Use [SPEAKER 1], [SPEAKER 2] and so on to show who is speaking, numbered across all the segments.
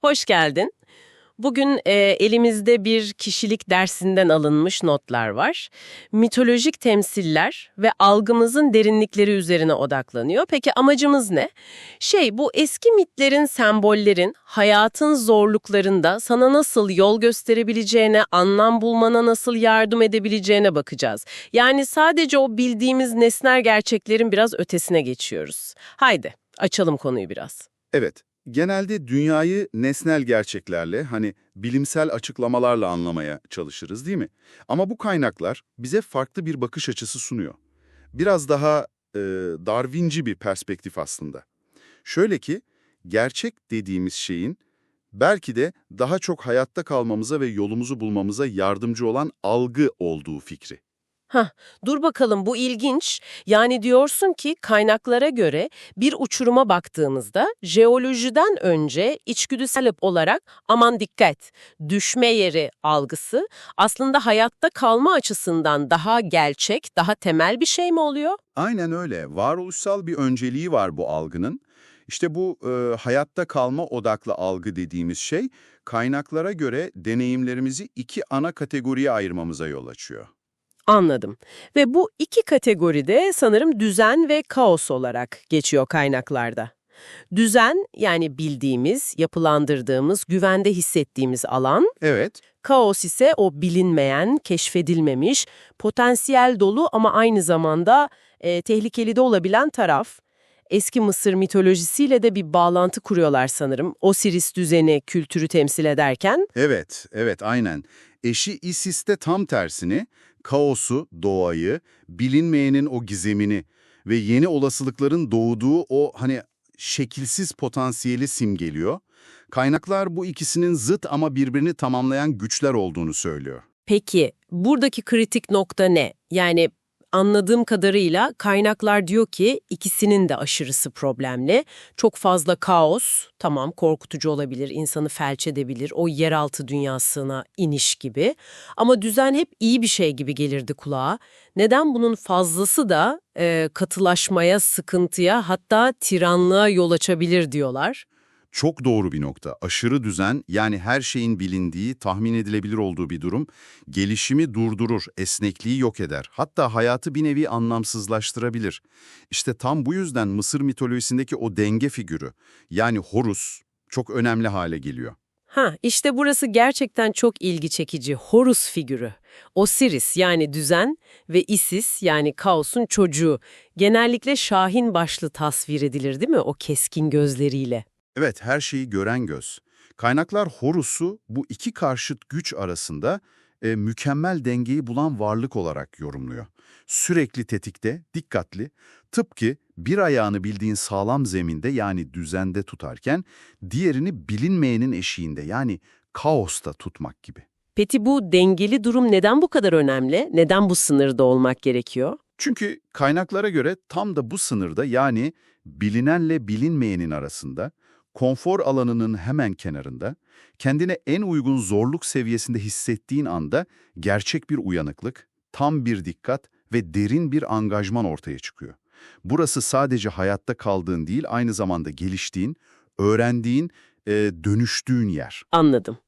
[SPEAKER 1] Hoş geldin. Bugün e, elimizde bir kişilik dersinden alınmış notlar var. Mitolojik temsiller ve algımızın derinlikleri üzerine odaklanıyor. Peki amacımız ne? Şey bu eski mitlerin, sembollerin hayatın zorluklarında sana nasıl yol gösterebileceğine, anlam bulmana nasıl yardım edebileceğine bakacağız. Yani sadece o bildiğimiz nesnel gerçeklerin biraz ötesine geçiyoruz. Haydi açalım konuyu biraz.
[SPEAKER 2] Evet, genelde dünyayı nesnel gerçeklerle, hani bilimsel açıklamalarla anlamaya çalışırız değil mi? Ama bu kaynaklar bize farklı bir bakış açısı sunuyor. Biraz daha e, Darwinci bir perspektif aslında. Şöyle ki, gerçek dediğimiz şeyin belki de daha çok hayatta kalmamıza ve yolumuzu bulmamıza yardımcı olan algı olduğu fikri.
[SPEAKER 1] Hah, dur bakalım bu ilginç. Yani diyorsun ki kaynaklara göre bir uçuruma baktığımızda jeolojiden önce içgüdüsel olarak aman dikkat, düşme yeri algısı aslında hayatta kalma açısından daha gerçek, daha temel bir şey mi oluyor?
[SPEAKER 2] Aynen öyle. Varoluşsal bir önceliği var bu algının. İşte bu e, hayatta kalma odaklı algı dediğimiz şey, kaynaklara göre deneyimlerimizi iki ana kategoriye ayırmamıza yol açıyor.
[SPEAKER 1] Anladım. Ve bu iki kategoride sanırım düzen ve kaos olarak geçiyor kaynaklarda. Düzen yani bildiğimiz, yapılandırdığımız, güvende hissettiğimiz alan.
[SPEAKER 2] Evet,
[SPEAKER 1] Kaos ise o bilinmeyen, keşfedilmemiş, potansiyel dolu ama aynı zamanda e, tehlikeli de olabilen taraf. Eski Mısır mitolojisiyle de bir bağlantı kuruyorlar sanırım. Osiris düzeni, kültürü temsil ederken.
[SPEAKER 2] evet, evet aynen. Eşi Isis de tam tersini, kaosu, doğayı, bilinmeyenin o gizemini ve yeni olasılıkların doğduğu o hani şekilsiz potansiyeli simgeliyor. Kaynaklar bu ikisinin zıt ama birbirini tamamlayan güçler olduğunu söylüyor.
[SPEAKER 1] Peki buradaki kritik nokta ne? Yani anladığım kadarıyla kaynaklar diyor ki ikisinin de aşırısı problemli. Çok fazla kaos, tamam korkutucu olabilir, insanı felç edebilir, o yeraltı dünyasına iniş gibi. Ama düzen hep iyi bir şey gibi gelirdi kulağa. Neden bunun fazlası da e, katılaşmaya, sıkıntıya hatta tiranlığa yol açabilir diyorlar?
[SPEAKER 2] Çok doğru bir nokta. Aşırı düzen yani her şeyin bilindiği, tahmin edilebilir olduğu bir durum gelişimi durdurur, esnekliği yok eder. Hatta hayatı bir nevi anlamsızlaştırabilir. İşte tam bu yüzden Mısır mitolojisindeki o denge figürü yani Horus çok önemli hale geliyor.
[SPEAKER 1] Ha, işte burası gerçekten çok ilgi çekici. Horus figürü. Osiris yani düzen ve Isis yani kaosun çocuğu. Genellikle şahin başlı tasvir edilir değil mi o keskin gözleriyle?
[SPEAKER 2] Evet, her şeyi gören göz. Kaynaklar Horus'u bu iki karşıt güç arasında e, mükemmel dengeyi bulan varlık olarak yorumluyor. Sürekli tetikte, dikkatli, tıpkı bir ayağını bildiğin sağlam zeminde yani düzende tutarken diğerini bilinmeyenin eşiğinde yani kaosta tutmak gibi.
[SPEAKER 1] Peki bu dengeli durum neden bu kadar önemli? Neden bu sınırda olmak gerekiyor?
[SPEAKER 2] Çünkü kaynaklara göre tam da bu sınırda yani bilinenle bilinmeyenin arasında, konfor alanının hemen kenarında, kendine en uygun zorluk seviyesinde hissettiğin anda gerçek bir uyanıklık, tam bir dikkat ve derin bir angajman ortaya çıkıyor. Burası sadece hayatta kaldığın değil, aynı zamanda geliştiğin, öğrendiğin, e, dönüştüğün yer.
[SPEAKER 1] Anladım.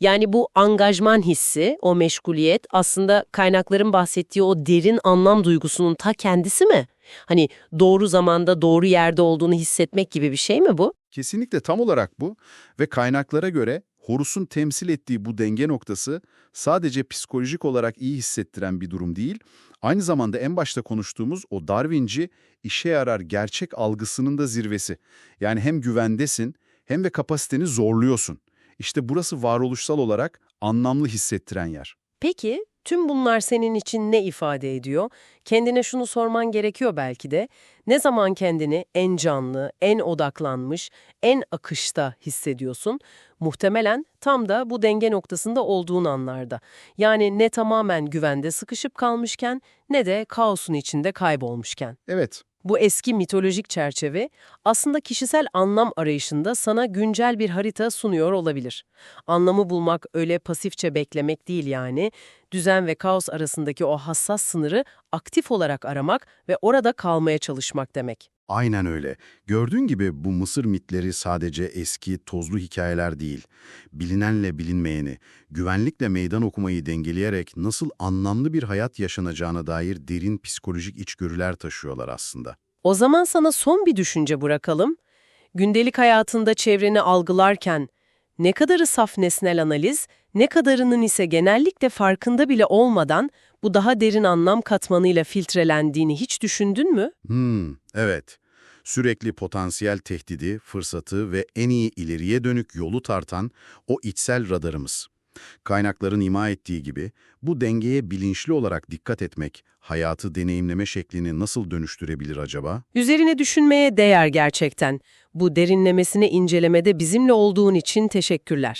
[SPEAKER 1] Yani bu angajman hissi, o meşguliyet aslında kaynakların bahsettiği o derin anlam duygusunun ta kendisi mi? Hani doğru zamanda doğru yerde olduğunu hissetmek gibi bir şey mi bu?
[SPEAKER 2] Kesinlikle tam olarak bu ve kaynaklara göre Horus'un temsil ettiği bu denge noktası sadece psikolojik olarak iyi hissettiren bir durum değil, aynı zamanda en başta konuştuğumuz o Darwinci işe yarar gerçek algısının da zirvesi. Yani hem güvendesin hem de kapasiteni zorluyorsun. İşte burası varoluşsal olarak anlamlı hissettiren yer.
[SPEAKER 1] Peki tüm bunlar senin için ne ifade ediyor? Kendine şunu sorman gerekiyor belki de. Ne zaman kendini en canlı, en odaklanmış, en akışta hissediyorsun? Muhtemelen tam da bu denge noktasında olduğun anlarda. Yani ne tamamen güvende sıkışıp kalmışken ne de kaosun içinde kaybolmuşken.
[SPEAKER 2] Evet,
[SPEAKER 1] Bu eski mitolojik çerçeve aslında kişisel anlam arayışında sana güncel bir harita sunuyor olabilir. Anlamı bulmak öyle pasifçe beklemek değil yani. Düzen ve kaos arasındaki o hassas sınırı aktif olarak aramak ve orada kalmaya çalışmak demek.
[SPEAKER 2] Aynen öyle. Gördüğün gibi bu Mısır mitleri sadece eski, tozlu hikayeler değil. Bilinenle bilinmeyeni, güvenlikle meydan okumayı dengeleyerek nasıl anlamlı bir hayat yaşanacağına dair derin psikolojik içgörüler taşıyorlar aslında.
[SPEAKER 1] O zaman sana son bir düşünce bırakalım. Gündelik hayatında çevreni algılarken ne kadarı saf nesnel analiz, ne kadarının ise genellikle farkında bile olmadan bu daha derin anlam katmanıyla filtrelendiğini hiç düşündün mü?
[SPEAKER 2] Hmm, evet. Sürekli potansiyel tehdidi, fırsatı ve en iyi ileriye dönük yolu tartan o içsel radarımız. Kaynakların ima ettiği gibi bu dengeye bilinçli olarak dikkat etmek hayatı deneyimleme şeklini nasıl dönüştürebilir acaba?
[SPEAKER 1] Üzerine düşünmeye değer gerçekten. Bu derinlemesine incelemede bizimle olduğun için teşekkürler.